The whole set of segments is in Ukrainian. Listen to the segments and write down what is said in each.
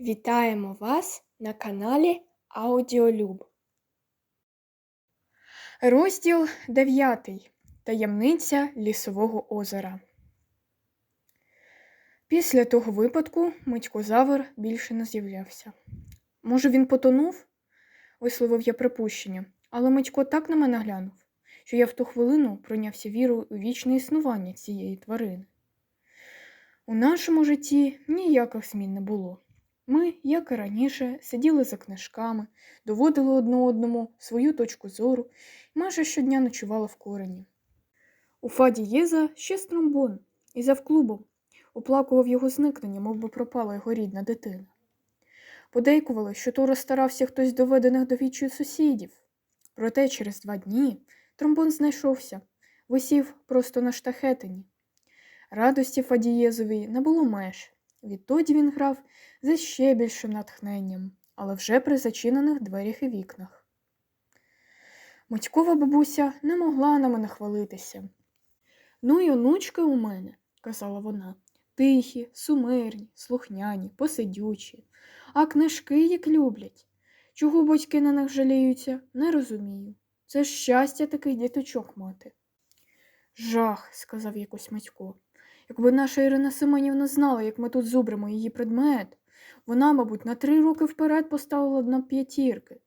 Вітаємо вас на каналі Аудіолюб. Розділ 9. Таємниця Лісового озера. Після того випадку Митькозавр більше не з'являвся. Може, він потонув? висловив я припущення, але Митько так на мене глянув, що я в ту хвилину пройнявся вірою у вічне існування цієї тварини. У нашому житті ніяких змін не було. Ми, як і раніше, сиділи за книжками, доводили одне одному свою точку зору і майже щодня ночували в корені. У Фаді Єза ще стромбон і завклубом оплакував його зникнення, мов би пропала його рідна дитина. Подейкували, що то розстарався хтось доведених до відчаю сусідів. Проте через два дні тромбон знайшовся, висів просто на штахетині. Радості Фадієзові не було меж. Відтоді він грав за ще більшим натхненням, але вже при зачинених дверях і вікнах. Матькова бабуся не могла на мене хвалитися. Ну й онучки у мене, казала вона, тихі, сумирні, слухняні, посидючі, а книжки як люблять. Чого батьки на них жаліються, не розумію. Це щастя таких діточок мати. Жах, сказав якось Матько. Якби наша Ірина Семенівна знала, як ми тут зубримо її предмет, вона, мабуть, на три роки вперед поставила на п'ятірки.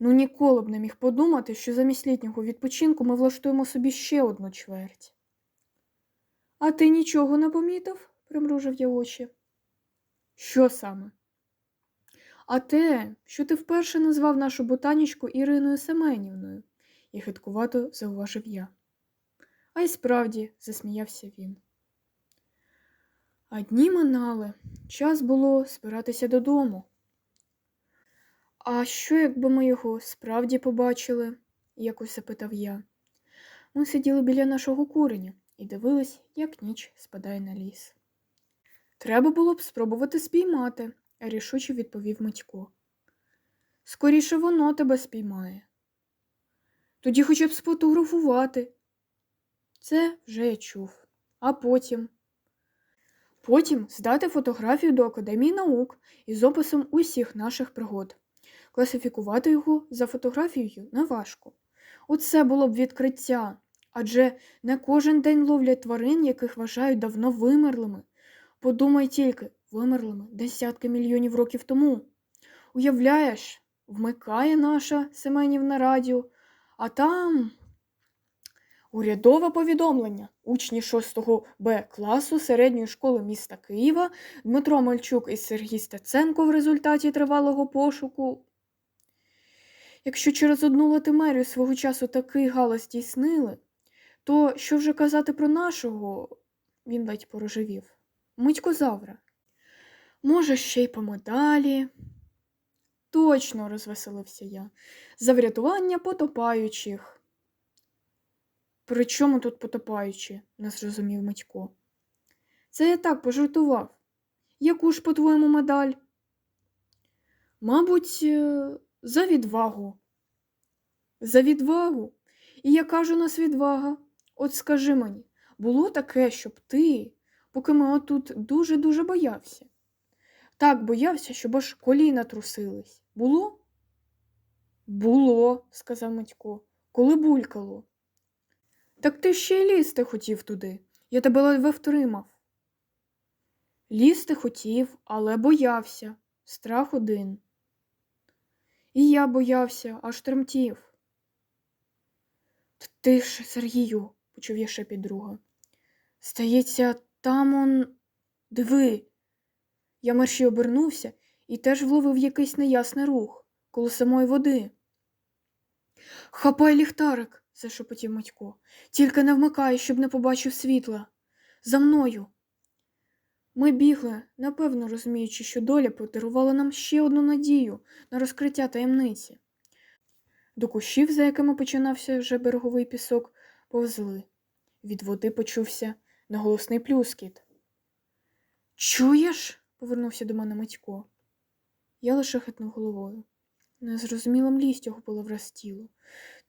Ну, ніколи б не міг подумати, що замість літнього відпочинку ми влаштуємо собі ще одну чверть. А ти нічого не помітив? примружив я очі. Що саме? А те, що ти вперше назвав нашу ботанічку Іриною Семенівною, і хиткувато зауважив я. А й справді, засміявся він. А дні минали, час було збиратися додому. А що, якби ми його справді побачили? якось запитав я. Ми сиділи біля нашого куреня і дивились, як ніч спадає на ліс. Треба було б спробувати спіймати, рішуче відповів Митько. Скоріше воно тебе спіймає. Тоді хоча б сфотографувати. Це вже я чув. А потім. Потім здати фотографію до Академії наук із описом усіх наших пригод. Класифікувати його за фотографією неважко. Оце було б відкриття. Адже не кожен день ловлять тварин, яких вважають давно вимерлими. Подумай тільки, вимерлими десятки мільйонів років тому. Уявляєш, вмикає наша Семенівна радіо, а там. Урядове повідомлення. Учні 6 Б класу середньої школи міста Києва Дмитро Мальчук і Сергій Стеценко в результаті тривалого пошуку. Якщо через одну латимерію свого часу такий галас здійснили, то що вже казати про нашого, він ледь порожевів, Митькозавра. Може, ще й по медалі. Точно, розвеселився я, за врятування потопаючих. При чому тут потопаючи? не зрозумів Митько. Це я так пожартував. Яку ж, по-твоєму, медаль? Мабуть, е, за відвагу. За відвагу? І яка ж у нас відвага? От скажи мені, було таке, щоб ти, поки ми отут дуже-дуже боявся. Так боявся, щоб аж коліна трусились. Було? Було, сказав Матько, коли булькало. Так ти ще й лізти хотів туди. Я тебе ледве втримав. Лізти хотів, але боявся. Страх один. І я боявся, аж тремтів. Ти ж, Сергію, почув я шепіт друга. Стається, там он. Диви. Я мерщій обернувся і теж вловив якийсь неясний рух коло самої води. Хапай ліхтарик зашепотів Матько. Тільки не вмикай, щоб не побачив світла. За мною. Ми бігли, напевно розуміючи, що доля подарувала нам ще одну надію на розкриття таємниці. До кущів, за якими починався вже береговий пісок, повзли. Від води почувся наголосний плюскіт. Чуєш? повернувся до мене Матько. Я лише хитнув головою. Незрозуміла млість його була враз тіло.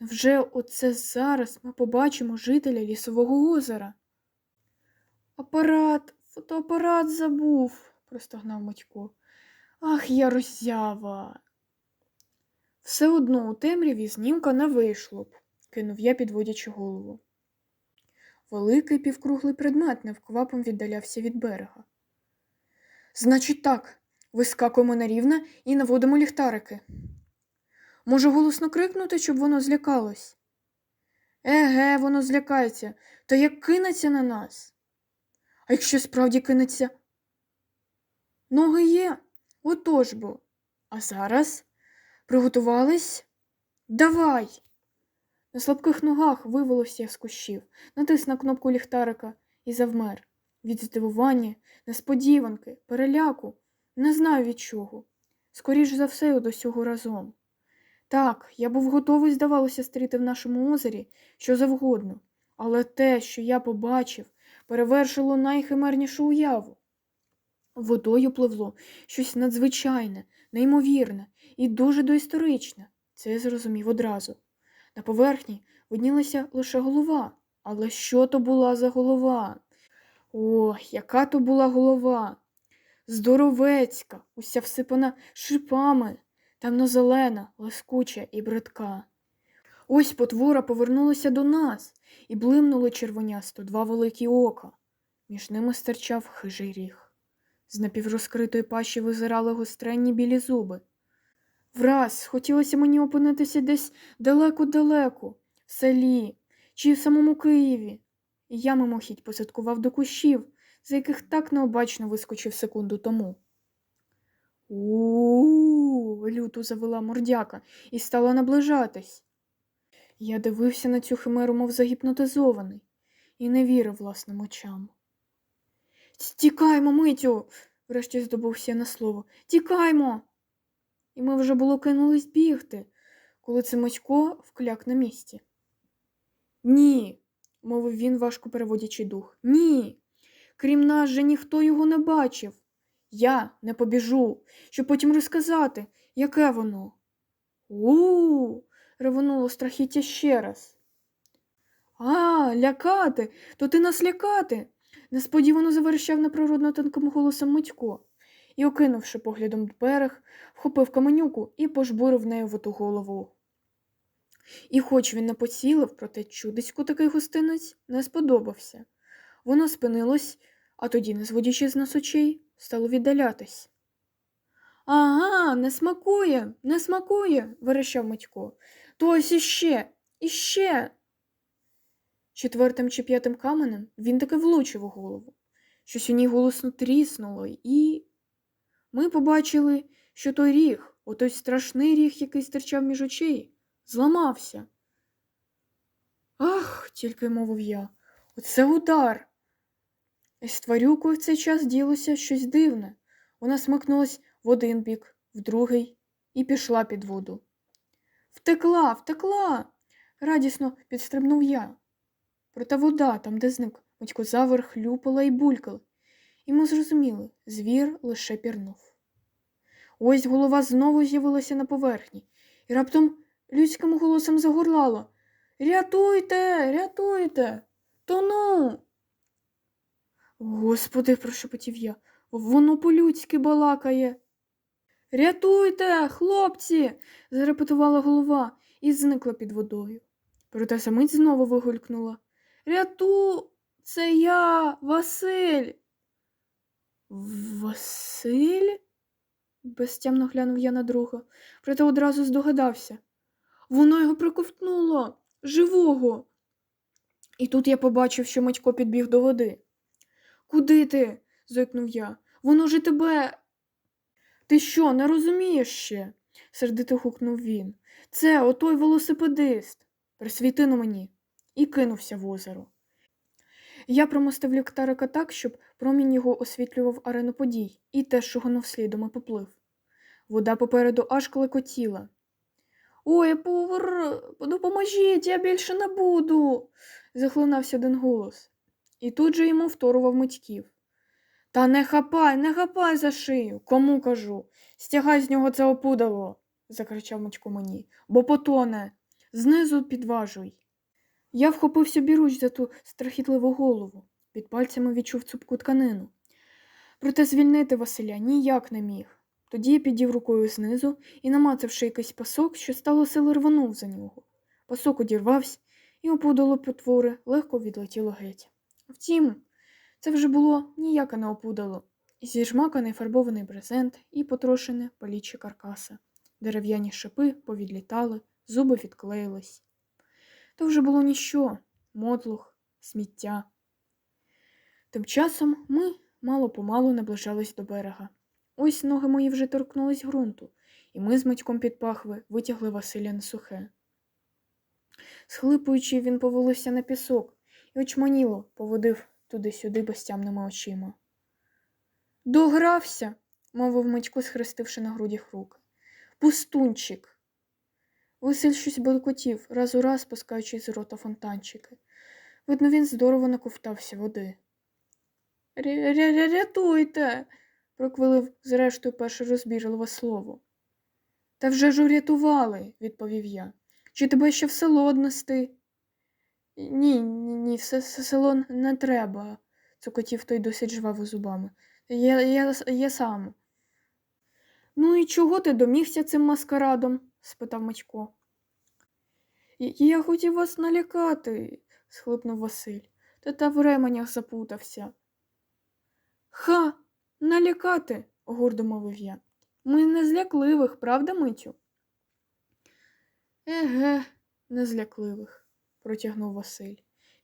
Невже оце зараз ми побачимо жителя лісового озера? Апарат, фотоапарат забув, простогнав Матько. Ах, я роззява. Все одно у темряві знімка не вийшло б, кинув я, підводячи голову. Великий півкруглий предмет невквапом віддалявся від берега. Значить так, вискакуємо на рівне і наводимо ліхтарики. Може, голосно крикнути, щоб воно злякалось? Еге, воно злякається, то як кинеться на нас? А якщо справді кинеться? Ноги є, отож бо. А зараз приготувались? Давай. На слабких ногах вивелося з кущів, натис на кнопку ліхтарика і завмер. Від здивування, несподіванки, переляку, не знаю від чого. Скоріш за все, до сього разом. Так, я був готовий, здавалося, стріти в нашому озері що завгодно, але те, що я побачив, перевершило найхимернішу уяву. Водою пливло щось надзвичайне, неймовірне і дуже доісторичне. Це я зрозумів одразу. На поверхні виднілася лише голова. Але що то була за голова? Ох, яка то була голова! Здоровецька, уся всипана шипами, темно-зелена, лискуча і бридка. Ось потвора повернулася до нас і блимнули червонясто два великі ока. Між ними стирчав хижий ріг. З напіврозкритої пащі визирали гостренні білі зуби. Враз хотілося мені опинитися десь далеко-далеко, в селі чи в самому Києві. І я мимохідь посадкував до кущів, за яких так необачно вискочив секунду тому. У-у-у, люто завела мордяка і стала наближатись. Я дивився на цю химеру, мов загіпнотизований, і не вірив власним очам. Тікаймо, митю, врешті здобувся на слово. Тікаймо. І ми вже було кинулись бігти, коли Цимочко вкляк на місці. Ні, мовив він, важко переводячи дух. Ні. Крім нас же ніхто його не бачив. Я не побіжу, щоб потім розказати, яке воно. У-у-у, ревонуло страхіття ще раз. А, лякати, то ти нас лякати. несподівано заверещав неприродно тонким голосом Митько і, окинувши поглядом берег, вхопив каменюку і пожбурив нею в оту голову. І хоч він не поцілив, проте чудиську такий гостинець не сподобався. Воно спинилось, а тоді, не зводячи з нас очей, стало віддалятись. Ага, не смакує, не смакує, верещав Матько. То ось іще, іще. Четвертим чи п'ятим каменем він таки влучив у голову. Щось у ній голосно тріснуло, і ми побачили, що той ріг, отой страшний ріг, який стирчав між очей, зламався. Ах, тільки мовив я, оце удар. І з тварюкою в цей час ділося щось дивне. Вона смикнулась в один бік, в другий і пішла під воду. Втекла, втекла. радісно підстрибнув я. Проте вода, там, де зник, Матько хлюпала і булькала, і ми зрозуміли, звір лише пірнув. Ось голова знову з'явилася на поверхні, і раптом людським голосом загорлало Рятуйте, рятуйте, тону. Господи, прошепотів я, воно по-людськи балакає. Рятуйте, хлопці. зарепетувала голова і зникла під водою. Проте самить знову вигулькнула. Ряту, це я, Василь. Василь? безтямно глянув я на друга, проте одразу здогадався. Воно його приковтнуло, живого. І тут я побачив, що Матько підбіг до води. Куди ти? зойкнув я. Воно ж тебе. Ти що, не розумієш ще? сердито гукнув він. Це отой велосипедист. Присвіти на мені. І кинувся в озеро. Я промостив ліхтарика так, щоб промінь його освітлював арену подій, і теж шуганув слідом і поплив. Вода попереду аж клекотіла. Ой, повар, допоможіть, я більше не буду, захлинався один голос. І тут же йому вторував Митьків. Та не хапай, не хапай за шию, кому кажу. Стягай з нього це опудало, закричав Митько мені, бо потоне. Знизу підважуй. Я вхопився біруч за ту страхітливу голову, під пальцями відчув цупку тканину. Проте звільнити Василя ніяк не міг. Тоді я підів рукою знизу і, намацавши якийсь пасок, що стало сили рванув за нього. Пасок одірвався, і опудало потвори легко відлетіло геть. Втім, це вже було ніяке не опудало. Зіжмаканий фарбований брезент і потрошене паліччя каркаса. Дерев'яні шипи повідлітали, зуби відклеїлись. То вже було ніщо, мотлух, сміття. Тим часом ми мало-помалу наближались до берега. Ось ноги мої вже торкнулись ґрунту, і ми з матьком під пахви витягли Василя на сухе. Схлипуючи, він повалився на пісок і очманіло поводив туди-сюди безтямними очима. Догрався, мовив Митько, схрестивши на грудях руки. Пустунчик. Василь щось белкотів, раз у раз пускаючи з рота фонтанчики. Видно, він здорово наковтався води. Ря-ря-рятуйте, проквилив зрештою перше розбірливе слово. Та вже ж урятували, відповів я. Чи тебе ще в село однести? Ні, ні, ні, все село не треба, цокотів той досить жваво зубами. Я, я, я сам. Ну і чого ти домігся цим маскарадом? спитав Мачко. Я хотів вас налякати, схлипнув Василь, та та в ременях запутався. Ха, налякати, гордо мовив я. Ми не злякливих, правда, Митю? Еге, не злякливих, протягнув Василь.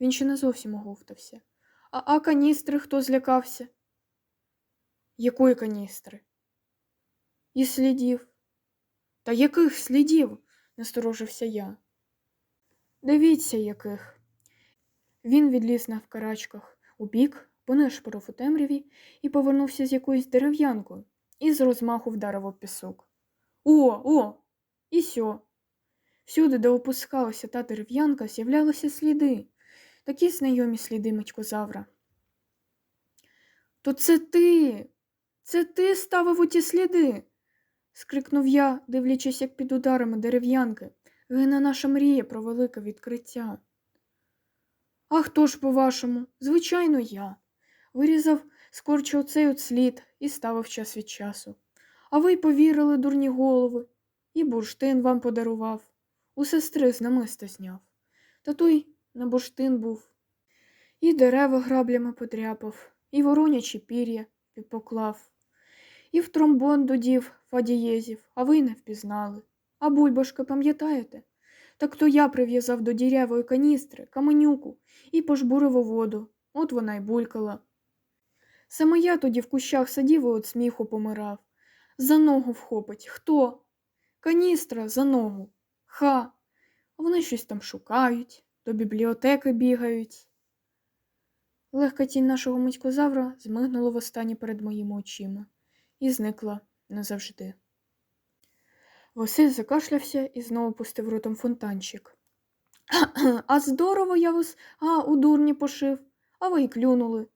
Він ще не зовсім оговтався. А, а каністри хто злякався? Якої каністри? І слідів. Та яких слідів? насторожився я. Дивіться, яких. Він відліз на вкарачках у бік, понишпорив у темряві і повернувся з якоюсь дерев'янкою і з розмаху вдарив об пісок. О, о! І сьо. Всюди, де опускалася та дерев'янка, з'являлися сліди, такі знайомі сліди митькозавра. То це ти, це ти ставив у ті сліди. скрикнув я, дивлячись, як під ударами дерев'янки гине наша мрія про велике відкриття. А хто ж, по-вашому? Звичайно, я. Вирізав скорчив цей от слід і ставив час від часу. А ви й повірили, дурні голови, і бурштин вам подарував, у сестри з намиста зняв. Та той на бурштин був. І дерева граблями подряпав, і воронячі пір'я підпоклав, і в тромбон додів фадієзів, а ви не впізнали. А бульбашки, пам'ятаєте? Так то я прив'язав до дірявої каністри каменюку і пожбурив у воду. От вона й булькала. Саме я тоді в кущах сидів і от сміху помирав. За ногу вхопить. Хто? Каністра за ногу. Ха. Вони щось там шукають, до бібліотеки бігають. Легка тінь нашого митькозавра змигнула востаннє перед моїми очима і зникла назавжди. Василь закашлявся і знову пустив ротом фонтанчик. А здорово я вас, а, у дурні пошив, а ви й клюнули.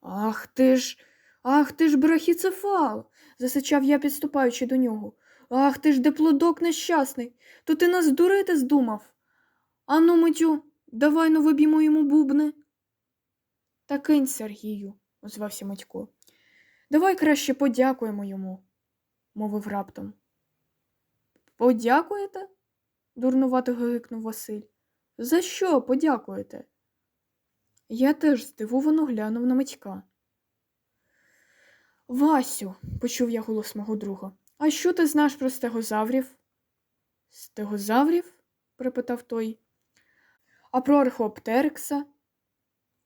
Ах ти ж, ах ти ж брахіцефал, засичав я, підступаючи до нього. Ах ти ж деплодок нещасний, то ти нас дурити здумав. Ану, Митю, давай ну виб'ємо йому бубни. Та кинь, Сергію, озвався Митько. Давай краще подякуємо йому, мовив раптом. Подякуєте? дурнувато гикнув Василь. За що подякуєте? Я теж здивовано глянув на Митька. Васю, почув я голос мого друга, а що ти знаєш про стегозаврів? Стегозаврів? припитав той. А про археоптерикса?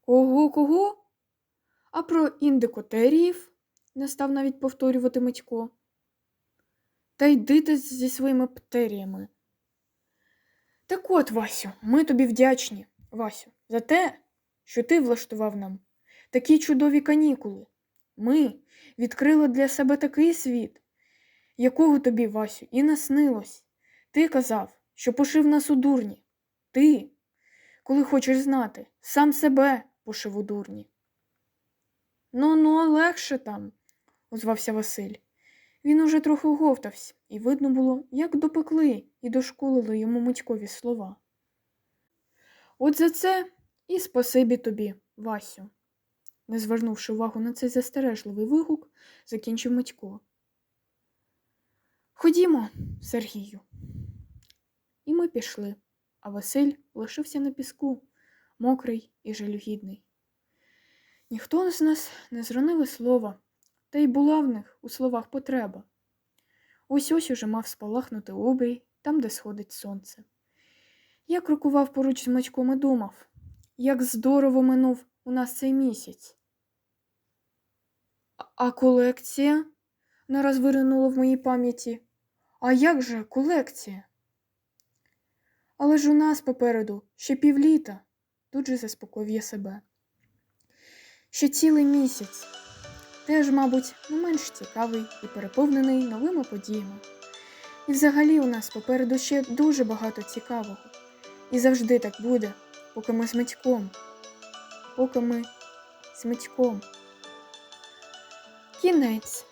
Кого, кого? А про індикотеріїв? не став навіть повторювати Митько. Та йди ти зі своїми птеріями. Так от, Васю, ми тобі вдячні, Васю, за те, що ти влаштував нам такі чудові канікули. Ми відкрили для себе такий світ, якого тобі, Васю, і наснилось. Ти казав, що пошив нас у дурні. Ти, коли хочеш знати, сам себе пошив у дурні. Ну, ну, легше там, озвався Василь. Він уже трохи оговтався, і видно було, як допекли і дошкулили йому митькові слова. От за це і спасибі тобі, Васю. не звернувши увагу на цей застережливий вигук, закінчив Митько. Ходімо, Сергію. І ми пішли, а Василь лишився на піску, мокрий і жалюгідний. Ніхто з нас не зронив слова, та й була в них у словах потреба. Ось ось уже мав спалахнути обрій там, де сходить сонце. Я крокував поруч з Мачком і думав, як здорово минув у нас цей місяць. «А- колекція? нараз виринуло в моїй пам'яті. А як же колекція? Але ж у нас попереду ще півліта, тут же заспокоїв я себе. Ще цілий місяць, теж, мабуть, не менш цікавий і переповнений новими подіями. І взагалі у нас попереду ще дуже багато цікавого. І завжди так буде, поки ми з Митьком. Поки ми з Митьком. Кінець.